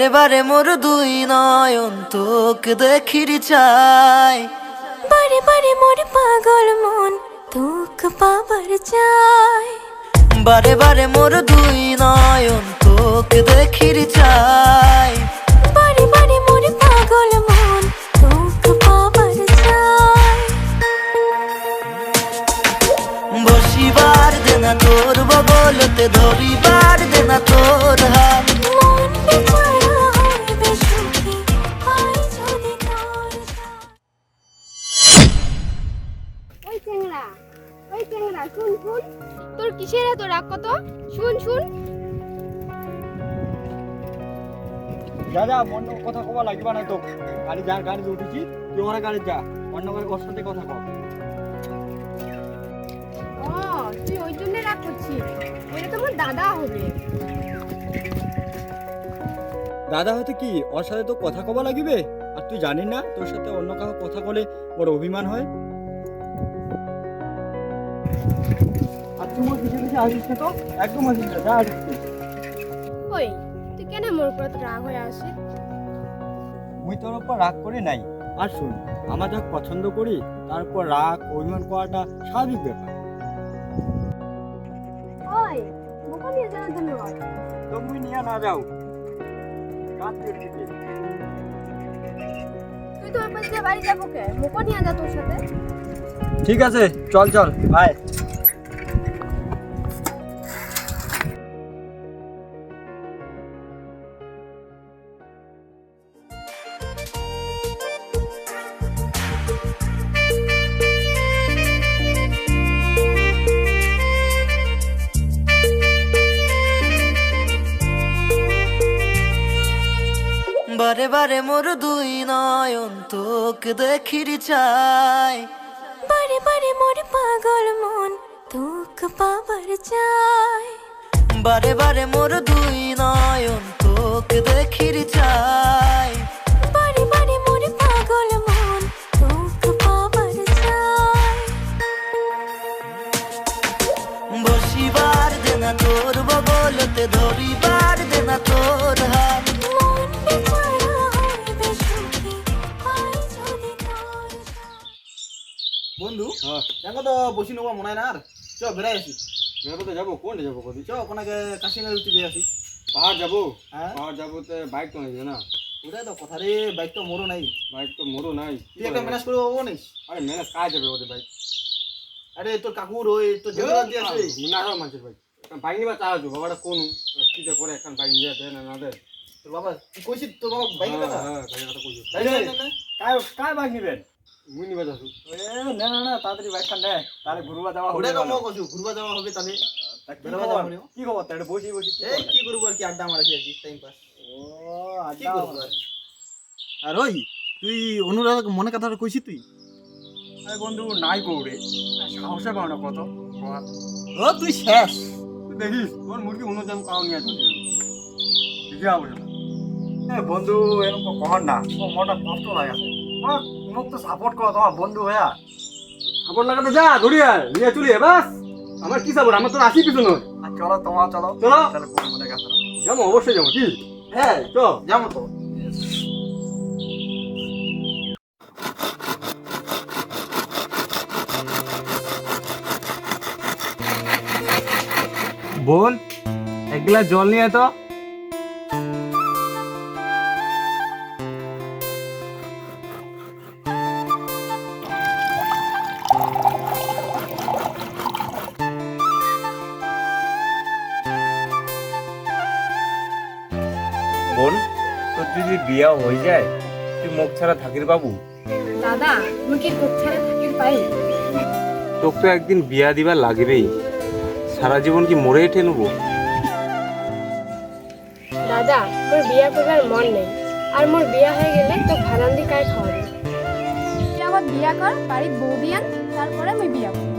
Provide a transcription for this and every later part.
বারে বারে মোর দুই নয়ন তোকে দেখির চাই। বারে বারে মোর পাগল মন তোকে পাবার চাই। বারে বারে মোর দুই নয়ন তোকে দেখির চাই। বারে বারে মোর পাগল মন তোকে পাবার চাই। বসিবার দেনা তোর বগলতে ধরিবার ওই শুন শুন। তোর কিসের এত রাগ কত? শুন শুন। যা যা অন্য কথা কবা লাগবে না তো। গাড়ি যার গাড়িতে উঠেছি। তুই ওরা গাড়ি যা। অন্য গাড়ি ওর সাথে কথা কর ও তুই ওই জন্য রাগ করছিস? ওইটা তোমার দাদা হবে। দাদা হতে কি? ওর সাথে তো কথা কবা লাগিবে? আর তুই জানি না তোর সাথে অন্য কাউ কথা বলে ওর অভিমান হয়? তুই মোর পিছিয়ে পিছিয়ে আসিস তো? একদম আসিস না যা আসিস ওই তুই কেন মোর উপর রাগ হয়ে আসিস? মুই তোর উপর রাগ করি নাই। আর শুন আমরা যা পছন্দ করি তারপর রাগ অভিমান করাটা স্বাভাবিক ব্যাপার। ওই বোকা নিয়ে যাওয়ার জন্য তো নিয়ে না যাও। কাজ করছিস তুই তোর পাশে বাড়ি যাব কে? মোকো নিয়ে যা তোর সাথে। ঠিক আছে চল চল বাই বারে বারে মোর দুই নয়ন তোকে দেখির চাই। বারে বারে মোর পাগল মন তোকে পাবার চাই। বারে বারে মোর দুই নয়ন তোকে দেখির চাই। দেখো তো বসি নেব মনে হয় না আর। চ বেড়াই আসি। বেরোতে যাব কোনটা যাব কদি চ কোনাকে কাশিঙ্গা উঠতে যাই আসি। পাহাড় যাব? হ্যাঁ? পাহাড় যাব তো বাইক তো নেই না ওটাই তো কথা রে বাইক তো মোরও নাই। বাইক তো মোরও নাই। তুই একটা ম্যানেজ করে পাবো নিস আরে ম্যানেজ কাজ যাবে ওদের বাইক আরে তোর কাকুর ওই তোর জেলা দিয়ে আসে না হয় মানুষের বাইক বাইক নিবা চাহাজো বাবাটা কোন কি যে করে এখন বাইক নিয়ে দেয় না না দেয়। তোর বাবা তুই কইছিস তোর বাবা বাইক হ্যাঁ, কথা? হ্যাঁ, কথা কইছো। বাইক নিবেন? মুই নিবা যাচ্ছি না না না তাড়াতাড়ি বাইকটা নে তাহলে ঘুরবা যাওয়া ওটাই তো মই কইছো ঘুরবা যাওয়া হবে তাহলে? বেরোবা। কি খবর? তাহলে বসি বসি এই কি করব আর কি? আড্ডা মারাছি টাইম পাস ও আড্ডা আর? ওই তুই অনুরাগ মনে কথাটা কইছিস তুই? আরে বন্ধু নাই গৌরে সাহসে পাও না কত। ও তুই শেষ। তুই দেখিস তোর মুরগি আমি কাউ নিয়ে চলি বুঝে যাব এ বন্ধু এরকম কর না। মনটা কষ্ট লাগে। মুখ তো সাপোর্ট করো তোমার বন্ধু হইয়া সাপোর্ট লাগাতে যা ধরিয়া নিয়ে চলি বাস আমার কি সাপোর্ট আমার তো আসি পিছন আর চলো তোমার চলো। চলো। তাহলে কোন মনে গেছে যাব অবশ্যই যাব কি? হ্যাঁ চল যাব তো। বোন এক গ্লাস জল নিয়ে তো। বোন তোর যদি বিয়া হয়ে যায় তুই মুখ ছাড়া থাকির বাবু? দাদা তুমি কি তোর ছেড়ে থাকির পাই? তোকে তো একদিন বিয়া দিবার লাগবেই। সারা জীবন কি মরে এঠে নেব দাদা মোর বিয়া করবার মন নেই। আর মোর বিয়া হয়ে গেলে তো ভাড়ান্দি কায় খাওয়াবে? তুই আবার বিয়া কর বাড়ির বউ দিয়ান তারপরে আমি বিয়া করব।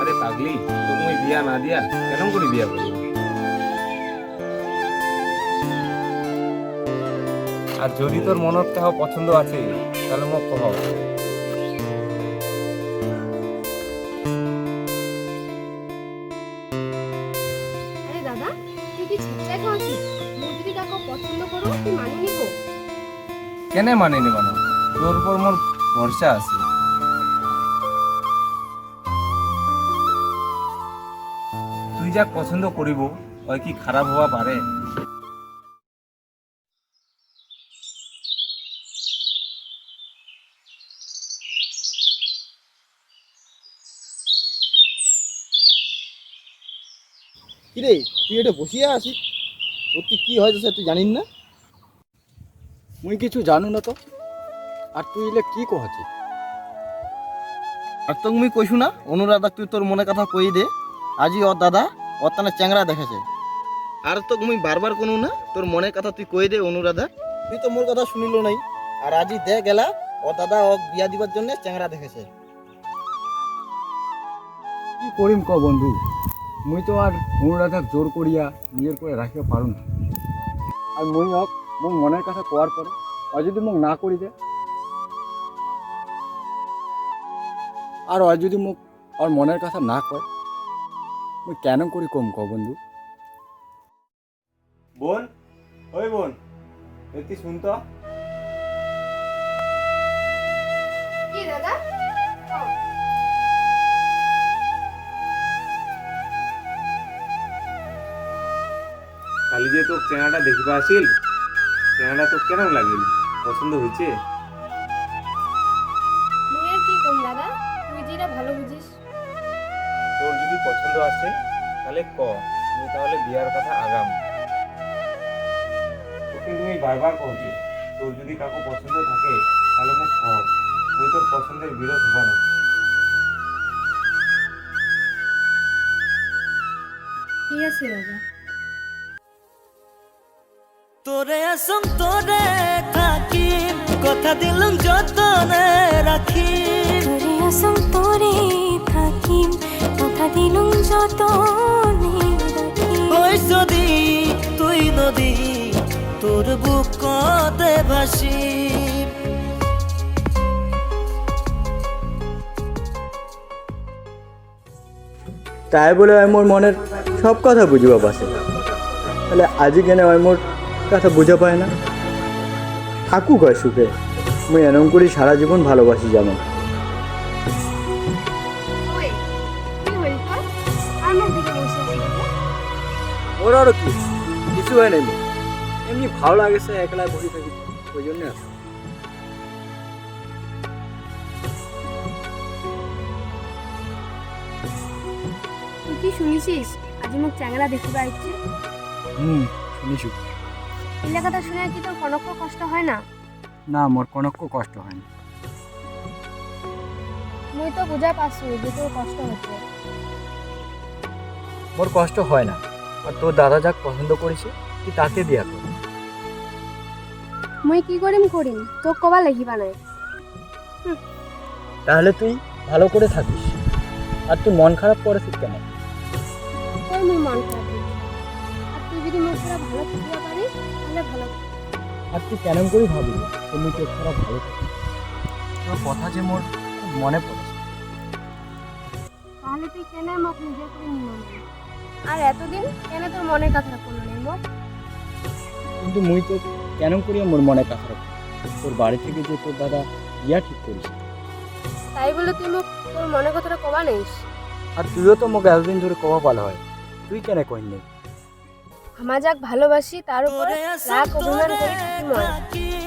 আরে পাগলি তুমি বিয়া না দিয়া কেন করে বিয়া করব আর যদি তোর মনত কাহো পছন্দ আছে তাহলে মোক কহ আরে দাদা তুই তুই ছাত্রায় খাওয়াছি মোর যদি কাকো পছন্দ করো তুই মানি নিব। কেনে মানে নিব না? তোর উপর মোর ভরসা আছে। তুই যা পছন্দ করিব ওই কি খারাপ হওয়া পারে? কিরে তুই এটা বসিয়া আছিস সত্যি কি হয়েছে স্যার তুই জানিস না? মুই কিছু জানু না তো। আর তুই এলে কি কহাছিস আর তো মুই কইছু না অনুরাধা তুই তোর মনে কথা কই দে। আজি ওর দাদা ওর তানে চ্যাংরা দেখেছে। আর তো মুই বারবার কোনো না তোর মনের কথা তুই কই দে অনুরাধা। তুই তো মোর কথা শুনিল নাই। আর আজি দে গেলা ওর দাদা ও বিয়া দিবার জন্য চ্যাংরা দেখেছে। কি করিম ক বন্ধু? মুই তো আর অনুরাধাক জোর করিয়া নিজের করে রাখিয়া পারু না। আর মুই হক মোক মনের কথা কোয়ার পরে, আর যদি মোক না করি দে আর আর যদি মোক আর মনের কথা না কয়, মুই কেন করি কম ক বন্ধু? বোন, ওই বোন একটি শুনতো? তোর চেনাটা দেখিবা আসিল চেনাটা তোর কেমন লাগিল? পছন্দ হয়েছে? মুই কি কম দাদা? তুই যেটা ভালো বুঝিস। তোর যদি পছন্দ আসে তাহলে ক? আমি তাহলে বিয়ার কথা আগাম। তোকে তুমি বারবার কহছি তোর যদি কাকু পছন্দ থাকে তাহলে মোক ক? তুই তোর পছন্দের বিরোধ হবা না। ঠিক আছে দাদা। তোরে আসম তোরে থাকি। কথা দিলাম যতনে রাখি। তোরে আসং তোরে থাকিম কথা দিলুম যত ওই যদি তুই নদী তোর বুকতে ভাসি। তাই বলে আমি মোর মনের সব কথা বুঝিবা পাশে তাহলে আজি কেন আমি মোর কথা বুঝা পায় না। থাকুক হয় সুখে। আমি এরম করি সারা জীবন ভালোবাসি আর আছিস দাদা? ওর আরও কি? কিছু হয় মোর। এমনি ভালো লাগেছে একলা বসে থাকি ওই জন্য আসা তুই কি শুনিছিস? আজি মোক চ্যাংরা দেখিবা ইচ্ছে হুম শুনিছু। এই কথা শুনে কি তোর কনক কষ্ট হয় না? না মোর কোনো কষ্ট হয় না মুই তো বুঝা পাচ্ছি যে তোর কষ্ট হচ্ছে। মোর কষ্ট হয় না। আর তোর দাদা যাক পছন্দ করেছে তুই তাকে দিয়া কর। মুই কি করিম করিম তোক কবা লাগিবা নাই। তাহলে তুই ভালো করে থাকিস। আর তুই মন খারাপ করেছিস কেন? তোর মুই মন খারাপ। আর তুই যদি মোর ছাড়া ভালো তাহলে ভালো আর তুই কেন করে ভাবি তুমি তোর খারাপ ভালো থাকি তোর কথা যে মোর মনে পড়েছে তাহলে তুই কেন মোক নিজে করে নিমন আর এতদিন কেন তোর মনের কথা করল নাই মোক কিন্তু মুই তো কেন করি মোর মনে কথা রাখি তোর বাড়ি থেকে যে তোর দাদা ইয়া ঠিক করিস তাই বলে তুই মোক তোর মনের কথাটা কবা নেইস? আর তুইও তো মোক এতদিন ধরে কবা পালা হয়। তুই কেন কইন আমার যাক ভালোবাসি তার উপরে রাগ অভিমান করে থাকি মন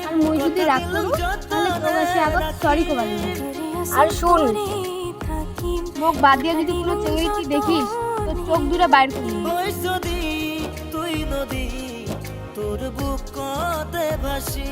আর মুই যদি রাগ করব তাহলে তোর আবার আগত সরি কবা নিবি। আর শুন মুখ বাদ দিয়ে যদি কোনো চিংড়িটি দেখিস তো চোখ দূরে বাইর করি নিবি। ওই যদি তুই নদী তোর বুকতে ভাসি